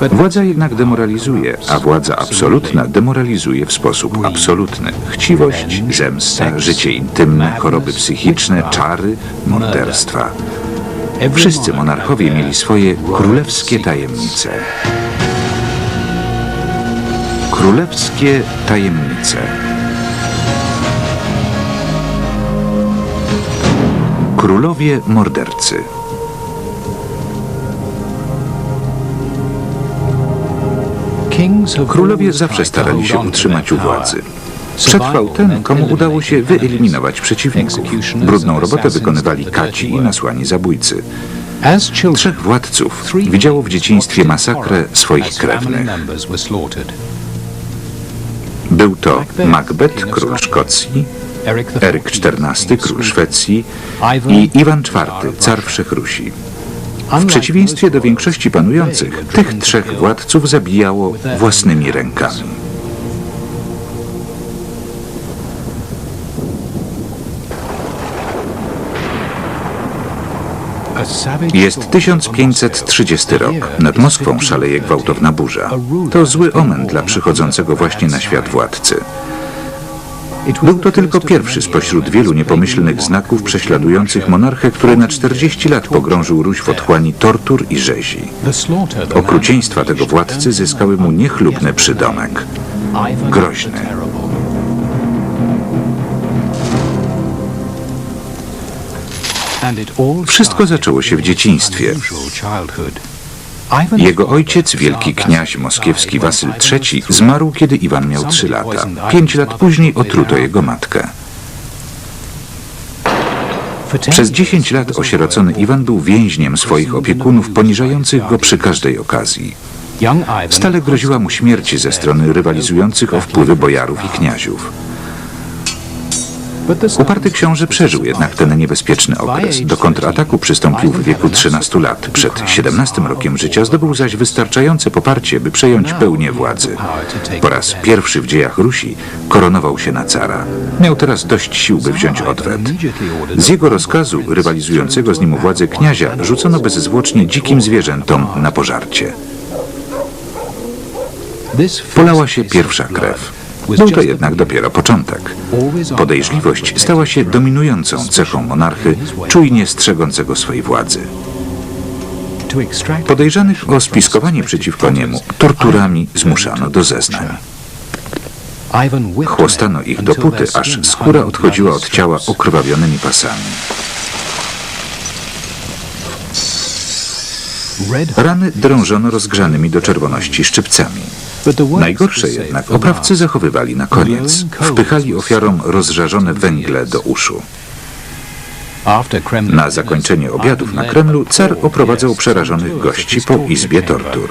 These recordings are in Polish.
Władza jednak demoralizuje, a władza absolutna demoralizuje w sposób absolutny. Chciwość, zemsta, życie intymne, choroby psychiczne, czary, morderstwa. Wszyscy monarchowie mieli swoje królewskie tajemnice. Królewskie tajemnice. Królowie mordercy. Królowie zawsze starali się utrzymać u władzy. Przetrwał ten, komu udało się wyeliminować przeciwników. Brudną robotę wykonywali kaci i nasłani zabójcy. Trzech władców widziało w dzieciństwie masakrę swoich krewnych. Był to Macbeth, król Szkocji, Eryk XIV, król Szwecji i Iwan IV, car Wszechrusi. W przeciwieństwie do większości panujących, tych trzech władców zabijało własnymi rękami. Jest 1530 rok. Nad Moskwą szaleje gwałtowna burza. To zły omen dla przychodzącego właśnie na świat władcy. Był to tylko pierwszy spośród wielu niepomyślnych znaków prześladujących monarchę, który na 40 lat pogrążył Ruś w otchłani tortur i rzezi. Okrucieństwa tego władcy zyskały mu niechlubny przydomek. Groźny. Wszystko zaczęło się w dzieciństwie. Jego ojciec, wielki kniaź moskiewski Wasyl III, zmarł, kiedy Iwan miał trzy lata. Pięć lat później otruto jego matkę. Przez dziesięć lat osierocony Iwan był więźniem swoich opiekunów, poniżających go przy każdej okazji. Stale groziła mu śmierć ze strony rywalizujących o wpływy bojarów i kniaziów. Uparty książę przeżył jednak ten niebezpieczny okres. Do kontrataku przystąpił w wieku 13 lat. Przed 17 rokiem życia zdobył zaś wystarczające poparcie, by przejąć pełnię władzy. Po raz pierwszy w dziejach Rusi koronował się na cara. Miał teraz dość sił, by wziąć odwet. Z jego rozkazu rywalizującego z nim władzy kniazia rzucono bezzwłocznie dzikim zwierzętom na pożarcie. Polała się pierwsza krew. Był to jednak dopiero początek. Podejrzliwość stała się dominującą cechą monarchy, czujnie strzegącego swej władzy. Podejrzanych o spiskowanie przeciwko niemu torturami zmuszano do zeznań. Chłostano ich dopóty, aż skóra odchodziła od ciała okrwawionymi pasami. Rany drążono rozgrzanymi do czerwoności szczypcami. Najgorsze jednak oprawcy zachowywali na koniec. Wpychali ofiarom rozżarzone węgle do uszu. Na zakończenie obiadów na Kremlu car oprowadzał przerażonych gości po izbie tortur.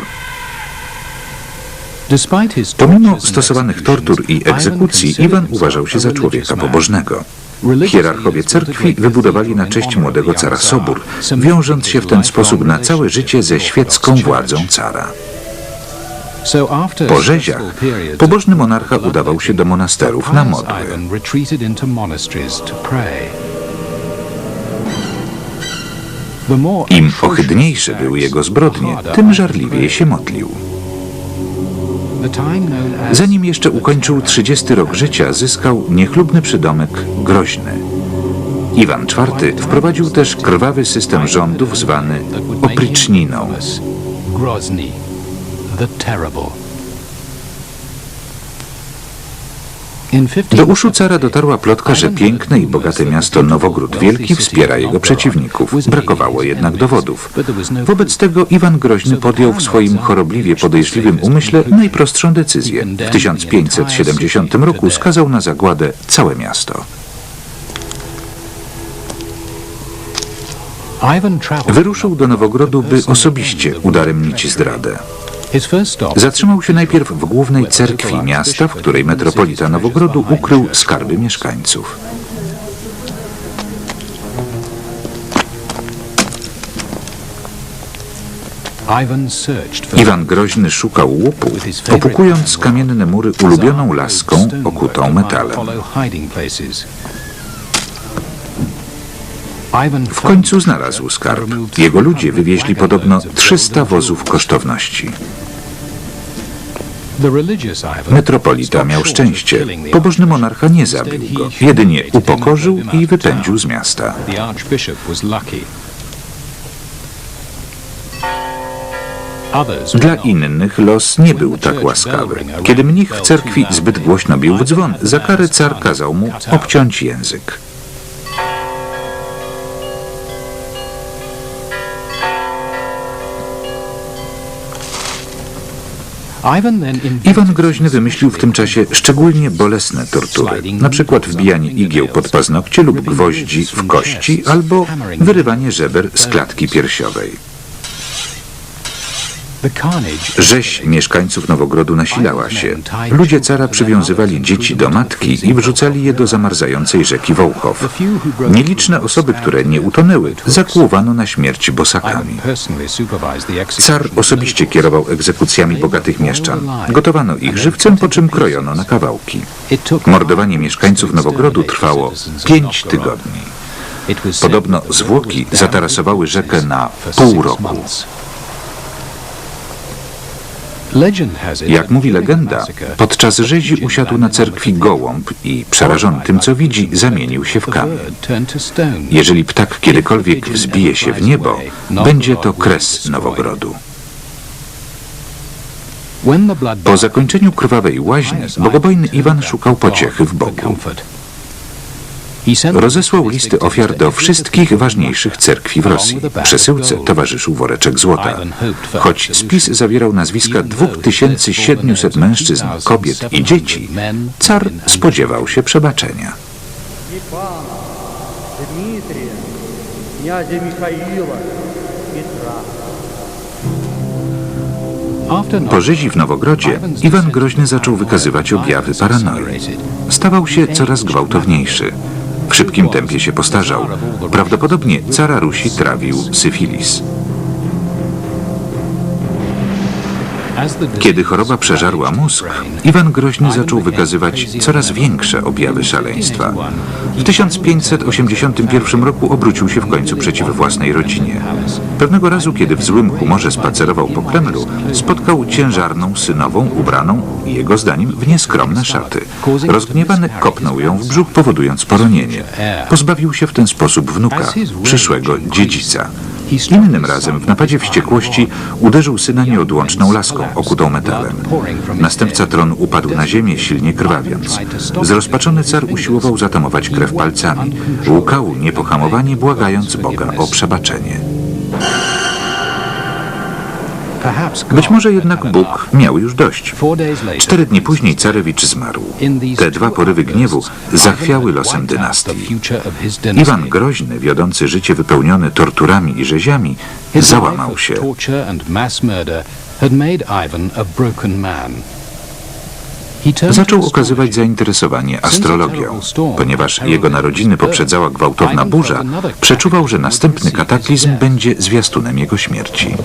Pomimo stosowanych tortur i egzekucji, Iwan uważał się za człowieka pobożnego. Hierarchowie cerkwi wybudowali na cześć młodego cara sobór, wiążąc się w ten sposób na całe życie ze świecką władzą cara. Po rzeziach pobożny monarcha udawał się do monasterów na modły. Im ohydniejsze były jego zbrodnie, tym żarliwiej się modlił. Zanim jeszcze ukończył 30 rok życia, zyskał niechlubny przydomek groźny. Iwan IV wprowadził też krwawy system rządów zwany opryczniną. Do uszu cara dotarła plotka, że piękne i bogate miasto Nowogród Wielki wspiera jego przeciwników. Brakowało jednak dowodów. Wobec tego Iwan Groźny podjął w swoim chorobliwie podejrzliwym umyśle najprostszą decyzję. W 1570 roku skazał na zagładę całe miasto. Wyruszył do Nowogrodu, by osobiście udaremnić zdradę. Zatrzymał się najpierw w głównej cerkwi miasta, w której metropolita Nowogrodu ukrył skarby mieszkańców. Iwan Groźny szukał łupu, popukując kamienne mury ulubioną laską okutą metalem. W końcu znalazł skarb. Jego ludzie wywieźli podobno 300 wozów kosztowności. Metropolita miał szczęście. Pobożny monarcha nie zabił go, jedynie upokorzył i wypędził z miasta. Dla innych los nie był tak łaskawy. Kiedy mnich w cerkwi zbyt głośno bił w dzwon, za karę car kazał mu obciąć język. Iwan Groźny wymyślił w tym czasie szczególnie bolesne tortury, na przykład wbijanie igieł pod paznokcie lub gwoździ w kości albo wyrywanie żeber z klatki piersiowej. Rzeź mieszkańców Nowogrodu nasilała się. Ludzie cara przywiązywali dzieci do matki i wrzucali je do zamarzającej rzeki Wołchow. Nieliczne osoby, które nie utonęły, zakłuwano na śmierć bosakami. Car osobiście kierował egzekucjami bogatych mieszczan. Gotowano ich żywcem, po czym krojono na kawałki. Mordowanie mieszkańców Nowogrodu trwało pięć tygodni. Podobno zwłoki zatarasowały rzekę na pół roku. Jak mówi legenda, podczas rzezi usiadł na cerkwi gołąb i przerażony tym, co widzi, zamienił się w kamień. Jeżeli ptak kiedykolwiek wzbije się w niebo, będzie to kres Nowogrodu. Po zakończeniu krwawej łaźni, bogobojny Iwan szukał pociechy w Bogu. Rozesłał listy ofiar do wszystkich ważniejszych cerkwi w Rosji. Przesyłce towarzyszył woreczek złota. Choć spis zawierał nazwiska 2700 mężczyzn, kobiet i dzieci, car spodziewał się przebaczenia. Po rzezi w Nowogrodzie Iwan Groźny zaczął wykazywać objawy paranoi. Stawał się coraz gwałtowniejszy. W szybkim tempie się postarzał. Prawdopodobnie cara Rusi trawił syfilis. Kiedy choroba przeżarła mózg, Iwan Groźny zaczął wykazywać coraz większe objawy szaleństwa. W 1581 roku obrócił się w końcu przeciw własnej rodzinie. Pewnego razu, kiedy w złym humorze spacerował po Kremlu, spotkał ciężarną synową ubraną, jego zdaniem, w nieskromne szaty. Rozgniewany kopnął ją w brzuch, powodując poronienie. Pozbawił się w ten sposób wnuka, przyszłego dziedzica. Innym razem w napadzie wściekłości uderzył syna nieodłączną laską okutą metalem. Następca tronu upadł na ziemię, silnie krwawiąc. Zrozpaczony car usiłował zatamować krew palcami. Łukał niepohamowanie, błagając Boga o przebaczenie. Być może jednak Bóg miał już dość. Cztery dni później carewicz zmarł. Te dwa porywy gniewu zachwiały losem dynastii. Iwan Groźny, wiodący życie wypełnione torturami i rzeziami, załamał się. Zaczął okazywać zainteresowanie astrologią. Ponieważ jego narodziny poprzedzała gwałtowna burza, przeczuwał, że następny kataklizm będzie zwiastunem jego śmierci.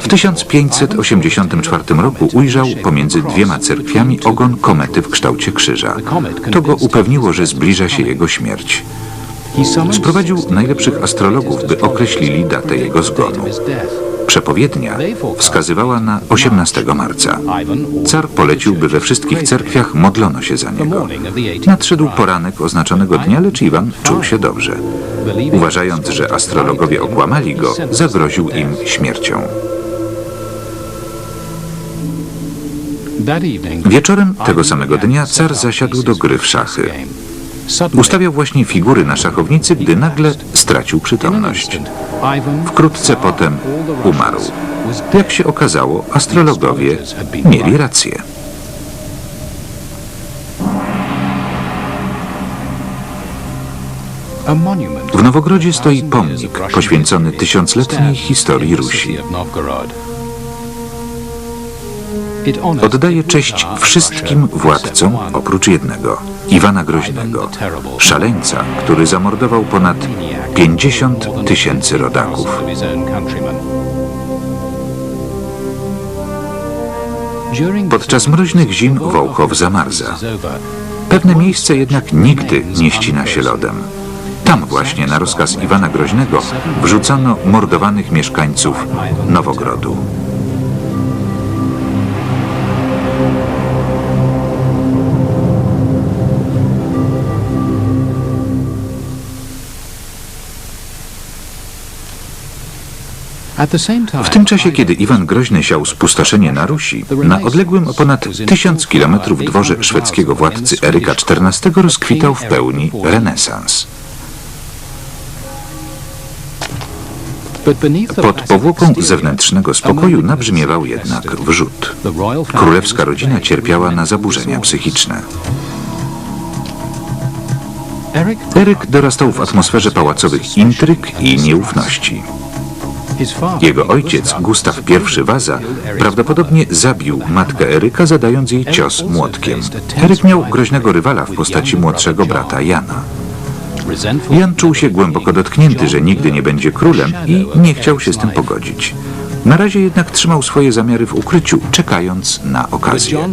W 1584 roku ujrzał pomiędzy dwiema cerkwiami ogon komety w kształcie krzyża. To go upewniło, że zbliża się jego śmierć. Sprowadził najlepszych astrologów, by określili datę jego zgonu. Przepowiednia wskazywała na 18 marca. Car polecił, by we wszystkich cerkwiach modlono się za niego. Nadszedł poranek oznaczonego dnia, lecz Iwan czuł się dobrze. Uważając, że astrologowie okłamali go, zagroził im śmiercią. Wieczorem tego samego dnia car zasiadł do gry w szachy. Ustawiał właśnie figury na szachownicy, gdy nagle stracił przytomność. Wkrótce potem umarł. Jak się okazało, astrologowie mieli rację. W Nowogrodzie stoi pomnik poświęcony tysiącletniej historii Rusi. Oddaje cześć wszystkim władcom oprócz jednego, Iwana Groźnego, szaleńca, który zamordował ponad 50 tysięcy rodaków. Podczas mroźnych zim Wołchow zamarza. Pewne miejsce jednak nigdy nie ścina się lodem. Tam właśnie na rozkaz Iwana Groźnego wrzucano mordowanych mieszkańców Nowogrodu. W tym czasie, kiedy Iwan Groźny siał spustoszenie na Rusi, na odległym o ponad tysiąc kilometrów dworze szwedzkiego władcy Eryka XIV rozkwitał w pełni renesans. Pod powłoką zewnętrznego spokoju nabrzmiewał jednak wrzód. Królewska rodzina cierpiała na zaburzenia psychiczne. Eryk dorastał w atmosferze pałacowych intryg i nieufności. Jego ojciec, Gustaw I Waza, prawdopodobnie zabił matkę Eryka, zadając jej cios młotkiem. Eryk miał groźnego rywala w postaci młodszego brata Jana. Jan czuł się głęboko dotknięty, że nigdy nie będzie królem i nie chciał się z tym pogodzić. Na razie jednak trzymał swoje zamiary w ukryciu, czekając na okazję.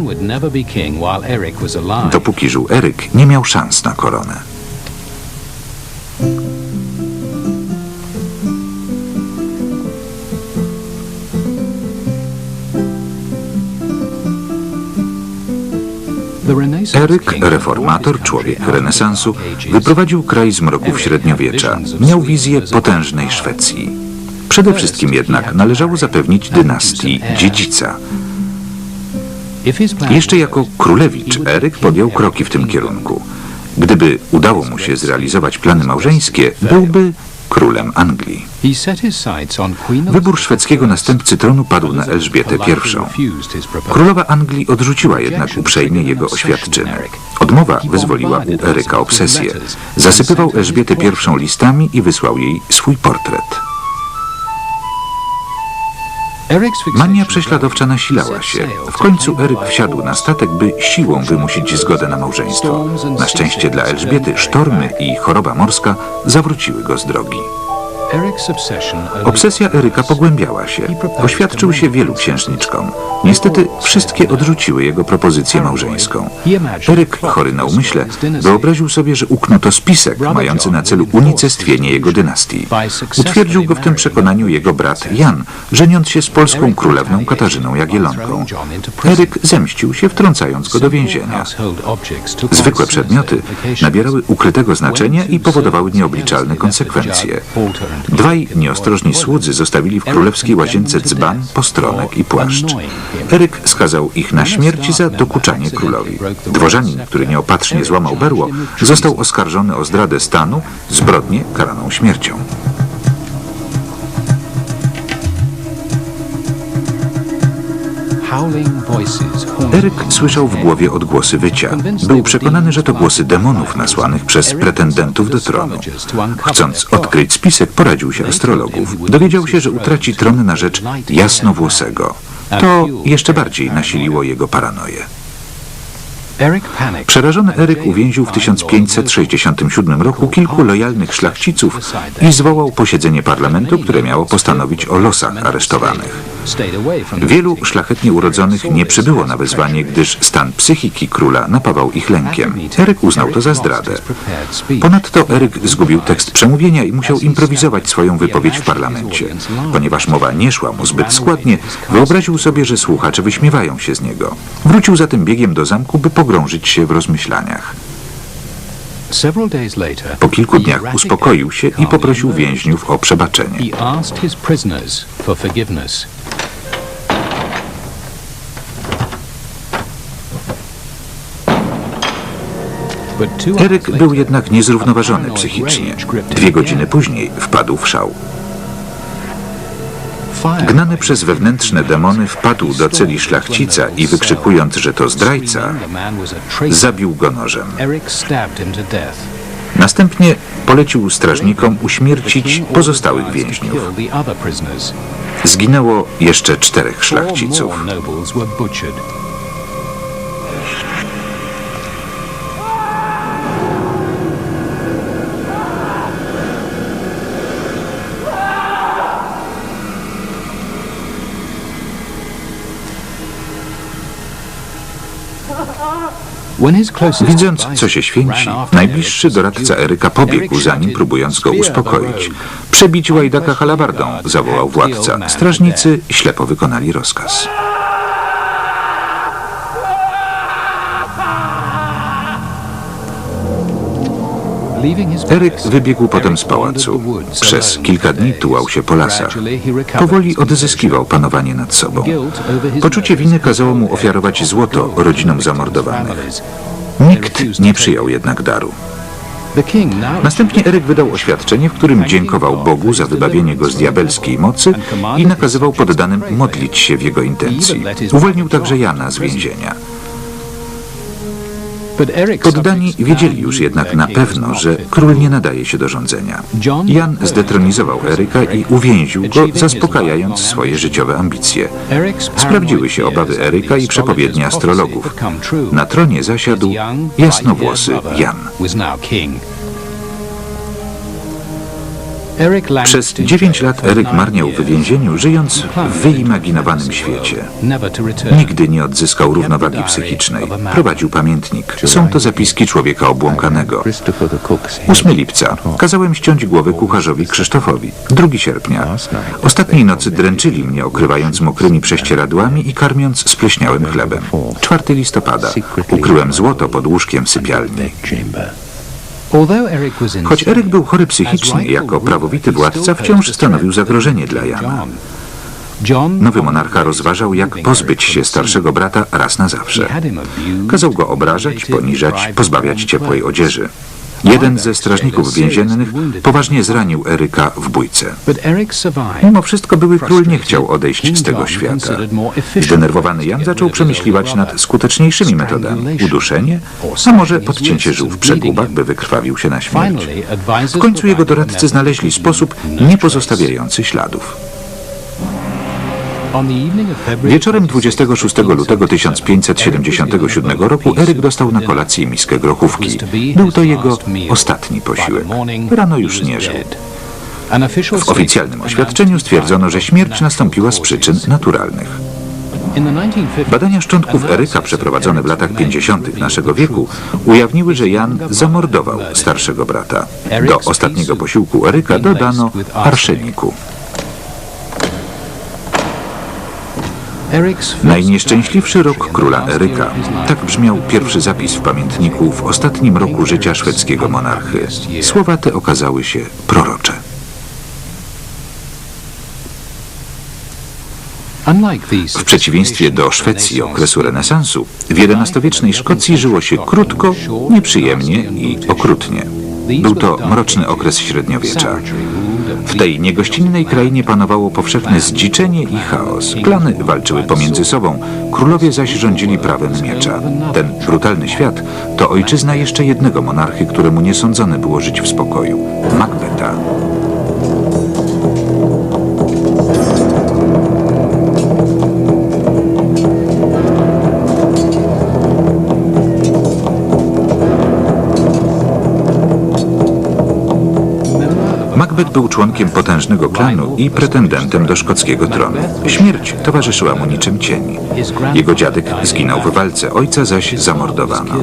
Dopóki żył Eryk, nie miał szans na koronę. Eryk, reformator, człowiek renesansu, wyprowadził kraj z mroków średniowiecza. Miał wizję potężnej Szwecji. Przede wszystkim jednak należało zapewnić dynastii dziedzica. Jeszcze jako królewicz Eryk podjął kroki w tym kierunku. Gdyby udało mu się zrealizować plany małżeńskie, byłby królem Anglii. Wybór szwedzkiego następcy tronu padł na Elżbietę I. Królowa Anglii odrzuciła jednak uprzejmie jego oświadczyny. Odmowa wyzwoliła u Eryka obsesję. Zasypywał Elżbietę I listami i wysłał jej swój portret. Mania prześladowcza nasilała się. W końcu Eryk wsiadł na statek, by siłą wymusić zgodę na małżeństwo. Na szczęście dla Elżbiety sztormy i choroba morska zawróciły go z drogi. Obsesja Eryka pogłębiała się. Oświadczył się wielu księżniczkom. Niestety wszystkie odrzuciły jego propozycję małżeńską. Eryk, chory na umyśle, wyobraził sobie, że uknuto spisek mający na celu unicestwienie jego dynastii. Utwierdził go w tym przekonaniu jego brat Jan, żeniąc się z polską królewną Katarzyną Jagielonką. Eryk zemścił się, wtrącając go do więzienia. Zwykłe przedmioty nabierały ukrytego znaczenia i powodowały nieobliczalne konsekwencje. Dwaj nieostrożni słudzy zostawili w królewskiej łazience dzban, postronek i płaszcz. Eryk skazał ich na śmierć za dokuczanie królowi. Dworzanin, który nieopatrznie złamał berło, został oskarżony o zdradę stanu, zbrodnię karaną śmiercią. Eryk słyszał w głowie odgłosy wycia. Był przekonany, że to głosy demonów nasłanych przez pretendentów do tronu. Chcąc odkryć spisek, poradził się astrologów. Dowiedział się, że utraci tron na rzecz jasnowłosego. To jeszcze bardziej nasiliło jego paranoję. Przerażony Eryk uwięził w 1567 roku kilku lojalnych szlachciców i zwołał posiedzenie parlamentu, które miało postanowić o losach aresztowanych. Wielu szlachetnie urodzonych nie przybyło na wezwanie, gdyż stan psychiki króla napawał ich lękiem. Eryk uznał to za zdradę. Ponadto Eryk zgubił tekst przemówienia i musiał improwizować swoją wypowiedź w parlamencie. Ponieważ mowa nie szła mu zbyt składnie, wyobraził sobie, że słuchacze wyśmiewają się z niego. Wrócił zatem biegiem do zamku, by pogrążyć się w rozmyślaniach. Po kilku dniach uspokoił się i poprosił więźniów o przebaczenie. Eryk był jednak niezrównoważony psychicznie. Dwie godziny później wpadł w szał. Gnany przez wewnętrzne demony wpadł do celi szlachcica i wykrzykując, że to zdrajca, zabił go nożem. Następnie polecił strażnikom uśmiercić pozostałych więźniów. Zginęło jeszcze czterech szlachciców. Widząc, co się święci, najbliższy doradca Eryka pobiegł za nim, próbując go uspokoić. Przebić łajdaka halabardą, zawołał władca. Strażnicy ślepo wykonali rozkaz. Eryk wybiegł potem z pałacu. Przez kilka dni tułał się po lasach. Powoli odzyskiwał panowanie nad sobą. Poczucie winy kazało mu ofiarować złoto rodzinom zamordowanych. Nikt nie przyjął jednak daru. Następnie Eryk wydał oświadczenie, w którym dziękował Bogu za wybawienie go z diabelskiej mocy i nakazywał poddanym modlić się w jego intencji. Uwolnił także Jana z więzienia. Poddani wiedzieli już jednak na pewno, że król nie nadaje się do rządzenia. Jan zdetronizował Eryka i uwięził go, zaspokajając swoje życiowe ambicje. Sprawdziły się obawy Eryka i przepowiednie astrologów. Na tronie zasiadł jasnowłosy Jan. Przez dziewięć lat Eryk marniał w więzieniu, żyjąc w wyimaginowanym świecie. Nigdy nie odzyskał równowagi psychicznej. Prowadził pamiętnik. Są to zapiski człowieka obłąkanego. 8 lipca. Kazałem ściąć głowę kucharzowi Krzysztofowi. 2 sierpnia. Ostatniej nocy dręczyli mnie, okrywając mokrymi prześcieradłami i karmiąc spleśniałym chlebem. 4 listopada. Ukryłem złoto pod łóżkiem sypialni. Choć Eryk był chory psychicznie, jako prawowity władca wciąż stanowił zagrożenie dla Jana. Nowy monarcha rozważał, jak pozbyć się starszego brata raz na zawsze. Kazał go obrażać, poniżać, pozbawiać ciepłej odzieży. Jeden ze strażników więziennych poważnie zranił Eryka w bójce. Mimo wszystko były król nie chciał odejść z tego świata. Zdenerwowany Jan zaczął przemyśliwać nad skuteczniejszymi metodami. Uduszenie, a może podcięcie żył w przegubach, by wykrwawił się na śmierć. W końcu jego doradcy znaleźli sposób nie pozostawiający śladów. Wieczorem 26 lutego 1577 roku Eryk dostał na kolację miskę grochówki. Był to jego ostatni posiłek. Rano już nie żył. W oficjalnym oświadczeniu stwierdzono, że śmierć nastąpiła z przyczyn naturalnych. Badania szczątków Eryka przeprowadzone w latach 50. naszego wieku ujawniły, że Jan zamordował starszego brata. Do ostatniego posiłku Eryka dodano arszeniku. Najnieszczęśliwszy rok króla Eryka. Tak brzmiał pierwszy zapis w pamiętniku w ostatnim roku życia szwedzkiego monarchy. Słowa te okazały się prorocze. W przeciwieństwie do Szwecji okresu renesansu, w XI-wiecznej Szkocji żyło się krótko, nieprzyjemnie i okrutnie. Był to mroczny okres średniowiecza. W tej niegościnnej krainie panowało powszechne zdziczenie i chaos. Klany walczyły pomiędzy sobą, królowie zaś rządzili prawem miecza. Ten brutalny świat to ojczyzna jeszcze jednego monarchy, któremu nie sądzone było żyć w spokoju. Macbeta. Macbeth był członkiem potężnego klanu i pretendentem do szkockiego tronu. Śmierć towarzyszyła mu niczym cień. Jego dziadek zginął w walce, ojca zaś zamordowano.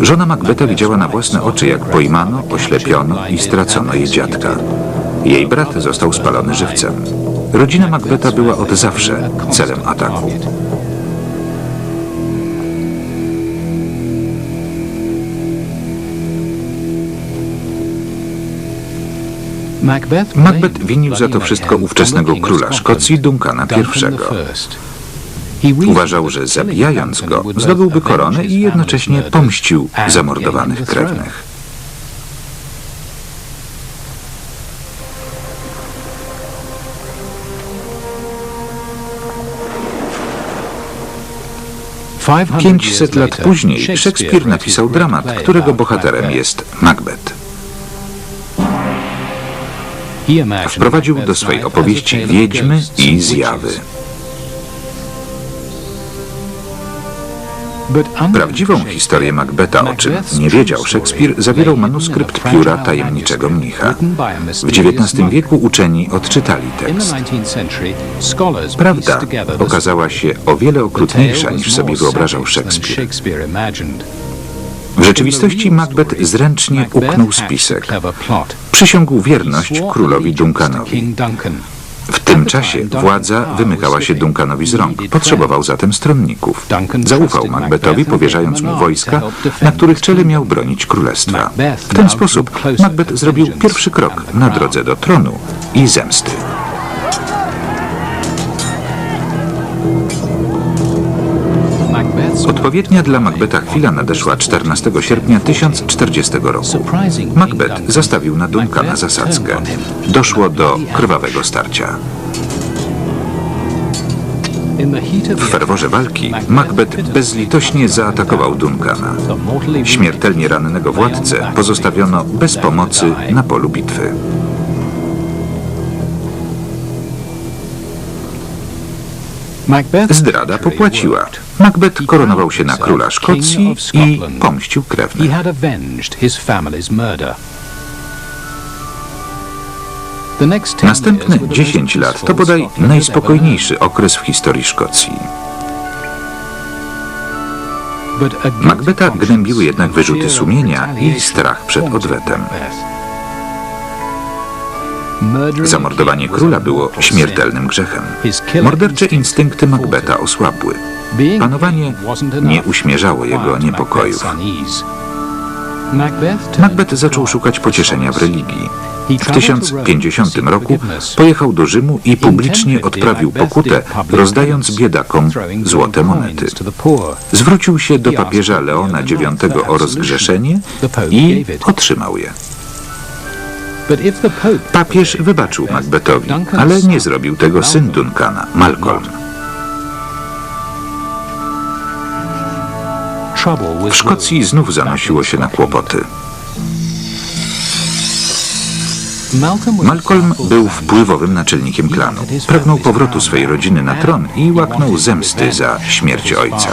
Żona Macbeta widziała na własne oczy, jak pojmano, oślepiono i stracono jej dziadka. Jej brat został spalony żywcem. Rodzina Macbeta była od zawsze celem ataku. Macbeth winił za to wszystko ówczesnego króla Szkocji Duncana I. Uważał, że zabijając go zdobyłby koronę i jednocześnie pomścił zamordowanych krewnych. Pięćset lat później Szekspir napisał dramat, którego bohaterem jest Macbeth. Wprowadził do swojej opowieści wiedźmy i zjawy. Prawdziwą historię Macbeta, o czym nie wiedział Szekspir, zawierał manuskrypt pióra tajemniczego mnicha. W XIX wieku uczeni odczytali tekst. Prawda okazała się o wiele okrutniejsza niż sobie wyobrażał Szekspir. W rzeczywistości Macbeth zręcznie uknął spisek. Przysiągł wierność królowi Duncanowi. W tym czasie władza wymykała się Duncanowi z rąk. Potrzebował zatem stronników. Zaufał Macbethowi, powierzając mu wojska, na których czele miał bronić królestwa. W ten sposób Macbeth zrobił pierwszy krok na drodze do tronu i zemsty. Odpowiednia dla Macbetha chwila nadeszła 14 sierpnia 1040 roku. Macbeth zastawił na Duncana zasadzkę. Doszło do krwawego starcia. W ferworze walki Macbeth bezlitośnie zaatakował Duncana. Śmiertelnie rannego władcę pozostawiono bez pomocy na polu bitwy. Zdrada popłaciła. Macbeth koronował się na króla Szkocji i pomścił krewnych. Następne 10 lat to bodaj najspokojniejszy okres w historii Szkocji. Macbetha gnębiły jednak wyrzuty sumienia i strach przed odwetem. Zamordowanie króla było śmiertelnym grzechem. Mordercze instynkty Macbetha osłabły. Panowanie nie uśmierzało jego niepokojów. Macbeth zaczął szukać pocieszenia w religii. W 1050 roku pojechał do Rzymu i publicznie odprawił pokutę, rozdając biedakom złote monety. Zwrócił się do papieża Leona IX o rozgrzeszenie i otrzymał je. Papież wybaczył Macbethowi, ale nie zrobił tego syn Duncana, Malcolm. W Szkocji znów zanosiło się na kłopoty. Malcolm był wpływowym naczelnikiem klanu. Pragnął powrotu swej rodziny na tron i łaknął zemsty za śmierć ojca.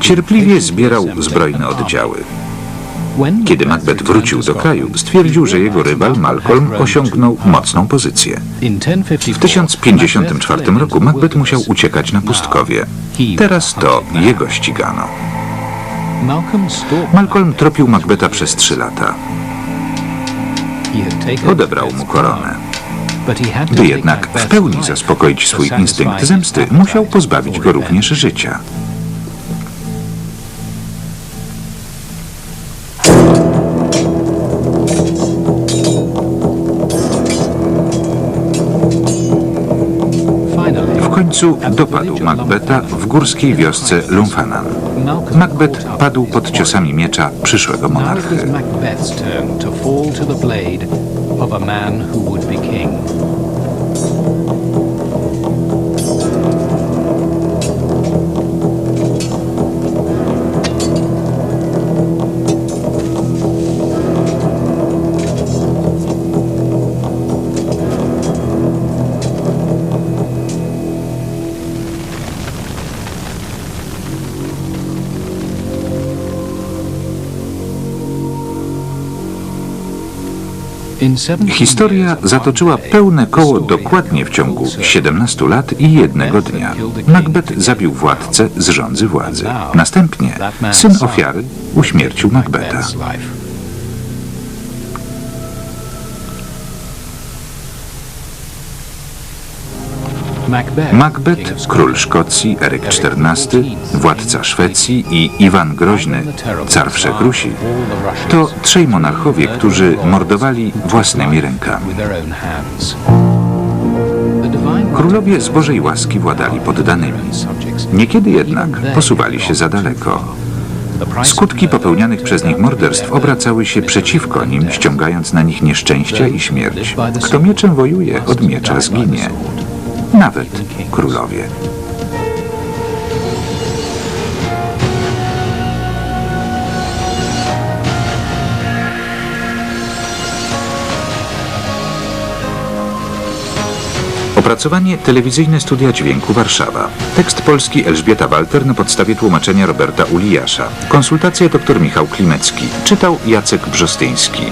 Cierpliwie zbierał zbrojne oddziały. Kiedy Macbeth wrócił do kraju, stwierdził, że jego rywal Malcolm osiągnął mocną pozycję. W 1054 roku Macbeth musiał uciekać na pustkowie. Teraz to jego ścigano. Malcolm tropił Macbetha przez trzy lata. Odebrał mu koronę. By jednak w pełni zaspokoić swój instynkt zemsty, musiał pozbawić go również życia. Końcu dopadł Macbetha w górskiej wiosce Lumfanan. Macbeth padł pod ciosami miecza przyszłego monarchy. Historia zatoczyła pełne koło dokładnie w ciągu 17 lat i jednego dnia. Macbeth zabił władcę z rządzy władzy. Następnie syn ofiary uśmiercił Macbetha. Macbeth, król Szkocji, Eryk XIV, władca Szwecji i Iwan Groźny, car Wszechrusi, to trzej monarchowie, którzy mordowali własnymi rękami. Królowie z Bożej łaski władali poddanymi. Niekiedy jednak posuwali się za daleko. Skutki popełnianych przez nich morderstw obracały się przeciwko nim, ściągając na nich nieszczęścia i śmierć. Kto mieczem wojuje, od miecza zginie. Nawet królowie. Opracowanie Telewizyjne Studia Dźwięku Warszawa. Tekst polski Elżbieta Walter na podstawie tłumaczenia Roberta Ulijasza. Konsultacja dr Michał Klimecki. Czytał Jacek Brzostyński.